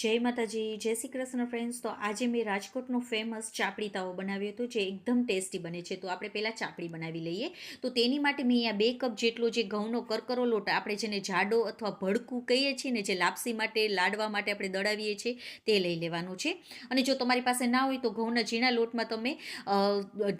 જય માતાજી, જય શ્રી કૃષ્ણ ફ્રેન્ડ્સ તો આજે મેં રાજકોટનો ફેમસ ચાપડી તાવો બનાવ્યો હતો, જે એકદમ ટેસ્ટી બને છે. તો આપણે પહેલાં ચાપડી બનાવી લઈએ. તો તેની માટે મેં અહીંયા બે કપ જેટલો જે ઘઉંનો કરકરો લોટ આપણે જેને જાડો અથવા ભડકું કહીએ છીએ ને, જે લાપસી માટે, લાડવા માટે આપણે દળાવીએ છીએ, તે લઈ લેવાનું છે. અને જો તમારી પાસે ના હોય તો ઘઉંના ઝીણા લોટમાં તમે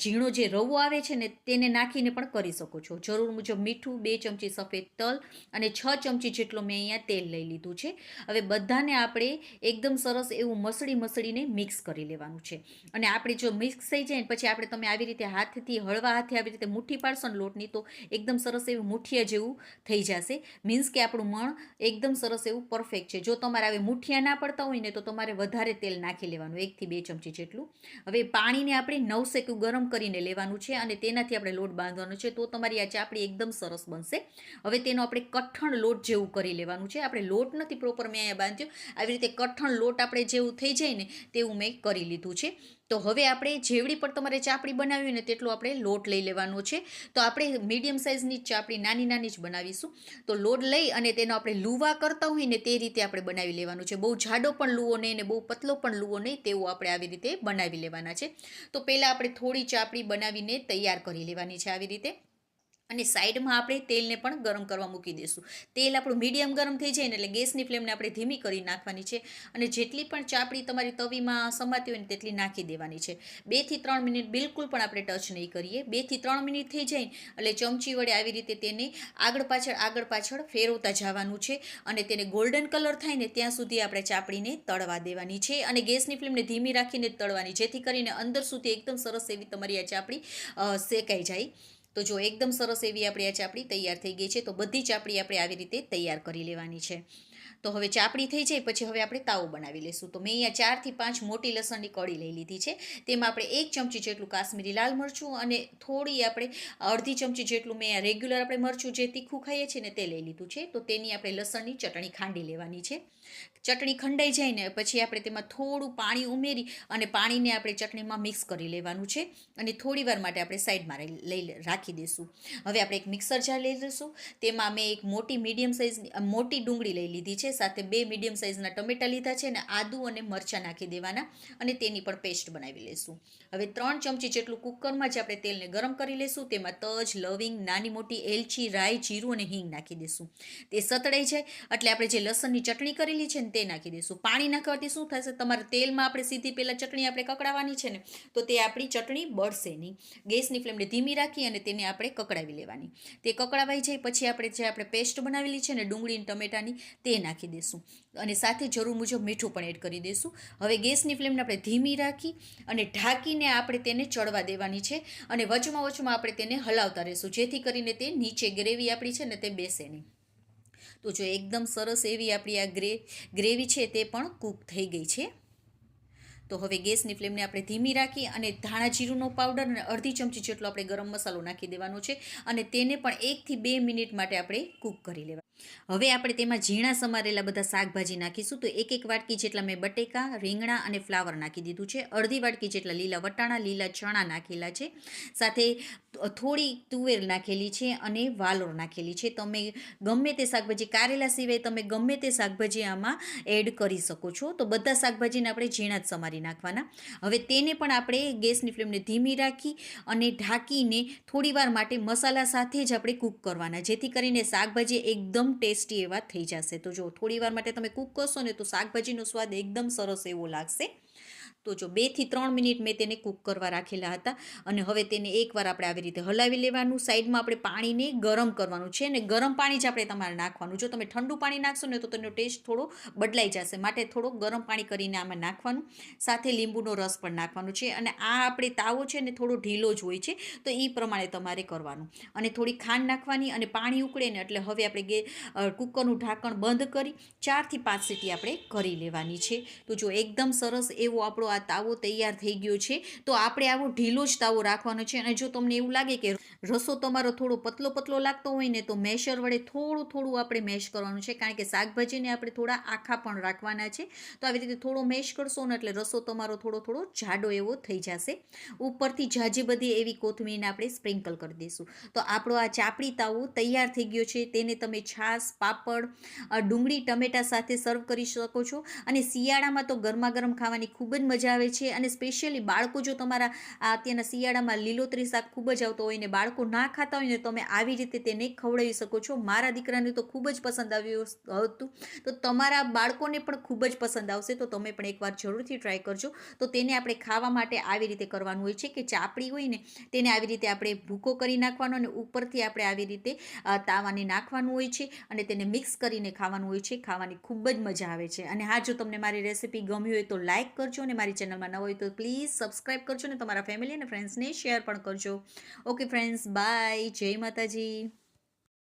ઝીણો જે રવો આવે છે ને, તેને નાખીને પણ કરી શકો છો. જરૂર મુજબ મીઠું, બે ચમચી સફેદ તલ અને છ ચમચી જેટલો મેં અહીંયા તેલ લઈ લીધું છે. હવે બધાને આપણે એકદમ સરસ એવું મસળી મસળીને મિક્સ કરી લેવાનું છે. અને આપણે જો મિક્સ થઈ જાય પછી આપણે તમે આવી રીતે હાથથી, હળવા હાથે આવી રીતે મુઠ્ઠી પાડશો ને લોટની તો એકદમ સરસ એવું મુઠિયા જેવું થઈ જશે. મીન્સ કે આપણું મણ એકદમ સરસ એવું પરફેક્ટ છે. જો તમારે હવે મુઠિયા ના પડતા હોય ને તો તમારે વધારે તેલ નાખી લેવાનું એકથી બે ચમચી જેટલું. હવે પાણીને આપણે નવસેકું ગરમ કરીને લેવાનું છે અને તેનાથી આપણે લોટ બાંધવાનો છે તો તમારી આ ચાપડી એકદમ સરસ બનશે. હવે તેનો આપણે કઠણ લોટ જેવું કરી લેવાનું છે. આપણે લોટ નથી પ્રોપર મેં અહીંયા બાંધ્યો. આવી રીતે કઠણ લોટ આપણે જેવું થઈ જાય ને તેવું મેં કરી લીધું છે. તો હવે આપણે જેવડી પણ તમારે ચાપડી બનાવી હોય ને તેટલો આપણે લોટ લઈ લેવાનો છે. તો આપણે મીડિયમ સાઇઝની ચાપડી નાની નાની જ બનાવીશું. તો લોટ લઈ અને તેનો આપણે લુવા કરતા હોઈએ ને તે રીતે આપણે બનાવી લેવાનું છે. બહુ જાડો પણ લુવો નહીં ને બહુ પતલો પણ લુવો નહીં તેવું આપણે આવી રીતે બનાવી લેવાના છે. તો પહેલાં આપણે થોડી ચાપડી બનાવીને તૈયાર કરી લેવાની છે આવી રીતે. અને સાઈડમાં આપણે તેલને પણ ગરમ કરવા મૂકી દઈશું. તેલ આપણું મીડિયમ ગરમ થઈ જાય ને એટલે ગેસની ફ્લેમને આપણે ધીમી કરી નાખવાની છે અને જેટલી પણ ચાપડી તમારી તવીમાં સમાતી હોય ને તેટલી નાખી દેવાની છે. બેથી ત્રણ મિનિટ બિલકુલ પણ આપણે ટચ નહીં કરીએ. બેથી ત્રણ મિનિટ થઈ જાય એટલે ચમચી વડે આવી રીતે તેને આગળ પાછળ આગળ પાછળ ફેરવતા જવાનું છે અને તેને ગોલ્ડન કલર થાય ને ત્યાં સુધી આપણે ચાપડીને તળવા દેવાની છે અને ગેસની ફ્લેમને ધીમી રાખીને તળવાની, જેથી કરીને અંદર સુધી એકદમ સરસ એવી તમારી આ ચાપડી શેકાઈ જાય. તો જો એકદમ સરસ એવી આપણી આ ચાપડી તૈયાર થઈ ગઈ છે, તો બધી ચાપડી આપણે આવી રીતે તૈયાર કરી લેવાની છે. તો હવે ચાપડી થઈ જાય, પછી હવે આપણે તાવો બનાવી લઈશું તો મેં અહીંયા ચારથી પાંચ મોટી લસણની કળી લઈ લીધી છે. તેમાં આપણે એક ચમચી જેટલું કાશ્મીરી લાલ મરચું અને થોડી આપણે અડધી ચમચી જેટલું મેં રેગ્યુલર આપણે મરચું જે તીખું ખાઈએ છીએ ને તે લઈ લીધું છે. તો તેની આપણે લસણની ચટણી ખાંડી લેવાની છે. ચટણી ખંડાઈ જાય ને પછી આપણે તેમાં થોડું પાણી ઉમેરી અને પાણીને આપણે ચટણીમાં મિક્સ કરી લેવાનું છે અને થોડી વાર માટે આપણે સાઈડમાં લઈ રાખી દઈશું હવે આપણે એક મિક્સર જાર લઈ લઈશું. તેમાં મેં એક મોટી મીડિયમ સાઇઝની મોટી ડુંગળી લઈ લીધી છે. સાથે બે મીડિયમ સાઇઝના ટમેટા લીધા છે અને આદુ અને મરચાં નાખી દેવાના અને તેની પણ પેસ્ટ બનાવી લઈશું હવે ત્રણ ચમચી જેટલું કુકરમાં જ આપણે તેલને ગરમ કરી લઈશું તેમાં તજ, લવિંગ, નાની મોટી એલચી, રાઈ, જીરું અને હિંગ નાખી દઈશું તે સતળાઈ જાય, એટલે આપણે જે લસણની ચટણી કરેલી છે ને તે નાખી દઈશું પાણી નાખવાથી શું થશે, તમારે તેલમાં આપણે સીધી પહેલાં ચટણી આપણે કકડાવવાની છે ને, તો તે આપણી ચટણી બળશે નહીં. ગેસની ફ્લેમને ધીમી રાખી અને તેને આપણે કકડાવી લેવાની. તે કકડાવાઈ જાય, પછી આપણે જે આપણે પેસ્ટ બનાવેલી છે ને ડુંગળી ટમેટાની, તે નાખી દઈશું અને સાથે જરૂર મુજબ મીઠું પણ એડ કરી દઈશું હવે ગેસની ફ્લેમને આપણે ધીમી રાખી અને ઢાંકીને આપણે તેને ચડવા દેવાની છે અને વચમાં વચમાં આપણે તેને હલાવતા રહીશું. જેથી કરીને તે નીચે ગ્રેવી આપણી છે ને તે બેસે નહીં. તો જો એકદમ સરસ એવી આપણી આ ગ્રે ગ્રેવી છે તે પણ કૂક થઈ ગઈ છે. તો હવે ગેસની ફ્લેમને આપણે ધીમી રાખી અને ધાણા જીરુંનો પાવડર અને અડધી ચમચી જેટલો આપણે ગરમ મસાલો નાખી દેવાનો છે અને તેને પણ એકથી બે મિનિટ માટે આપણે કૂક કરી લેવા. હવે આપણે તેમાં ઝીણા સમારેલા બધા શાકભાજી નાખીશું. તો એક એક વાટકી જેટલા મેં બટેકા, રીંગણા અને ફ્લાવર નાખી દીધું છે. અડધી વાટકી જેટલા લીલા વટાણા, લીલા ચણા નાખેલા છે. સાથે થોડી તુવેર નાખેલી છે અને વાલોર નાખેલી છે. તમે ગમે તે શાકભાજી કારેલા સિવાય તમે ગમે તે શાકભાજી આમાં એડ કરી શકો છો. તો બધા શાકભાજીને આપણે ઝીણા જ સમારી નાખવાના. હવે તેને પણ આપણે ગેસની ફ્લેમને ધીમી રાખી અને ઢાંકીને થોડીવાર માટે મસાલા સાથે જ આપણે કૂક કરવાના, જેથી કરીને શાકભાજી એકદમ ટેસ્ટી એવા થઈ જશે. તો જો થોડીવાર માટે તમે કૂક કરશો ને તો શાકભાજીનો સ્વાદ એકદમ સરસ એવો લાગશે. તો જો બેથી ત્રણ મિનિટ મેં તેને કૂક કરવા રાખેલા હતા અને હવે તેને એકવાર આપણે આવી રીતે હલાવી લેવાનું, સાઈડમાં આપણે પાણીને ગરમ કરવાનું છે અને ગરમ પાણી જ આપણે તમારે નાખવાનું. જો તમે ઠંડુ પાણી નાખશો ને તો તેનો ટેસ્ટ થોડો બદલાઈ જશે. માટે થોડો ગરમ પાણી કરીને આમાં નાખવાનું. સાથે લીંબુનો રસ પણ નાખવાનો છે અને આ આપણે તાવો છે ને થોડો ઢીલો જ હોય છે, તો એ પ્રમાણે તમારે કરવાનું. અને થોડી ખાંડ નાખવાની અને પાણી ઉકળે ને એટલે હવે આપણે ગે કુકરનું ઢાંકણ બંધ કરી ચારથી પાંચ સીટી આપણે કરી લેવાની છે. તો જો એકદમ સરસ એવો આપણો આ તાવો તૈયાર થઈ ગયો છે. તો આપણે આવો ઢીલો જ તાવો રાખવાનો છે અને જો તમને એવું લાગે કે રસો તમારો થોડો પતલો પતલો લાગતો હોય ને તો મેશર વડે થોડું થોડું આપણે મેશ કરવાનું છે. કારણ કે શાકભાજીને આપણે થોડા આખા પણ રાખવાના છે. તો આવી રીતે થોડો મેશ કરશો ને એટલે રસો તમારો થોડો થોડો જાડો એવો થઈ જશે. ઉપરથી જાજી બધી એવી કોથમીરને આપણે સ્પ્રિંકલ કરી દઈશું. તો આપણો આ ચાપડી તાવો તૈયાર થઈ ગયો છે. તેને તમે છાશ, પાપડ ડુંગળી, ટમેટા સાથે સર્વ કરી શકો છો. અને શિયાળામાં તો ગરમા ગરમ ખાવાની ખૂબ જ મજા આવે છે. અને સ્પેશિયલી બાળકો જો તમારા અત્યારના શિયાળામાં લીલોતરી શાક ખૂબ જ આવતો હોય ને બાળકો ના ખાતા હોય ને તમે આવી રીતે તેને ખવડાવી શકો છો. મારા દીકરાને તો ખૂબ જ પસંદ આવ્યું હતું. તો તમારા બાળકોને પણ ખૂબ જ પસંદ આવશે. તો તમે પણ એકવાર જરૂરથી ટ્રાય કરજો. તો તેને આપણે ખાવા માટે આવી રીતે કરવાનું હોય છે કે ચાપડી હોય ને, તેને આવી રીતે આપણે ભૂકો કરી નાખવાનો અને ઉપરથી આપણે આવી રીતે તાવાને નાખવાનું હોય છે અને તેને મિક્સ કરીને ખાવાનું હોય છે. ખાવાની ખૂબ જ મજા આવે છે. અને હા, જો તમને મારી રેસીપી ગમી હોય તો લાઇક કરજો અને મારી ચેનલમાં ન હોય તો પ્લીઝ સબસ્ક્રાઈબ કરજો અને તમારા ફેમિલી અને ફ્રેન્ડ્સને શેર પણ કરજો. ઓકે ફ્રેન્ડ્સ બાય જય માતાજી